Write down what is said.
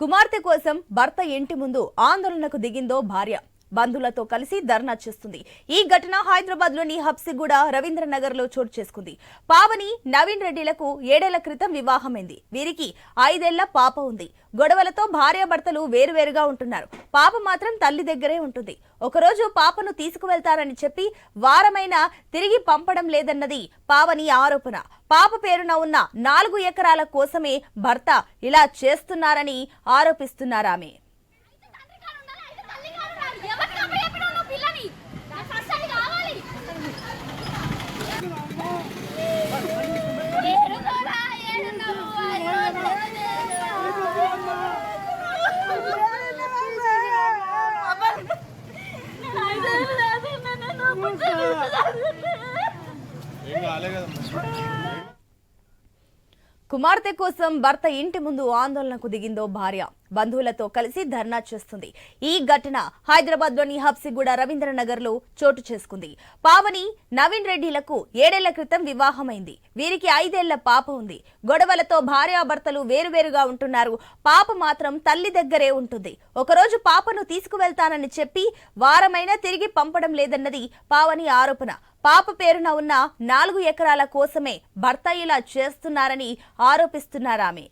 కుమార్తె కోసం భర్త ఇంటి ముందు ఆందోళనకు దిగిందో భార్య. బంధువులతో కలిసి ధర్నా చేస్తుంది. ఈ ఘటన హైదరాబాద్లోని హబ్సిగూడ రవీంద్రనగర్లో చోటు చేసుకుంది. పావని నవీన్ రెడ్డిలకు ఏడేళ్ళ క్రితం వివాహమైంది. వీరికి ఐదేళ్ళ పాప ఉంది. గొడవలతో భార్యాభర్తలు వేరువేరుగా ఉంటున్నారు. పాప మాత్రం తల్లి దగ్గరే ఉంటుంది. ఒకరోజు పాపను తీసుకువెళ్తారని చెప్పి వారమైనా తిరిగి పంపడం లేదన్నది పావని ఆరోపణ. పాప పేరున ఉన్న నాలుగు ఎకరాల కోసమే భర్త ఇలా చేస్తున్నారని ఆరోపిస్తున్నారామె. కుమార్తె కోసం భర్త ఇంటి ముందు ఆందోళనకు దిగిందో భార్య. బంధువులతో కలిసి ధర్నా చేస్తుంది. ఈ ఘటన హైదరాబాద్లోని హబ్సిగూడ రవీంద్రనగర్లో చోటు చేసుకుంది. పావని నవీన్ రెడ్డిలకు ఏడేళ్ళ క్రితం వివాహమైంది. వీరికి ఐదేళ్ళ పాప ఉంది. గొడవలతో భార్యాభర్తలు వేరువేరుగా ఉంటున్నారు. పాప మాత్రం తల్లి దగ్గరే ఉంటుంది. ఒకరోజు పాపను తీసుకువెళ్తానని చెప్పి వారమైనా తిరిగి పంపడం లేదన్నది పావని ఆరోపణ. పాప పేరున ఉన్న నాలుగు ఎకరాల కోసమే భర్త ఇలా చేస్తున్నారని ఆరోపిస్తున్నారామె.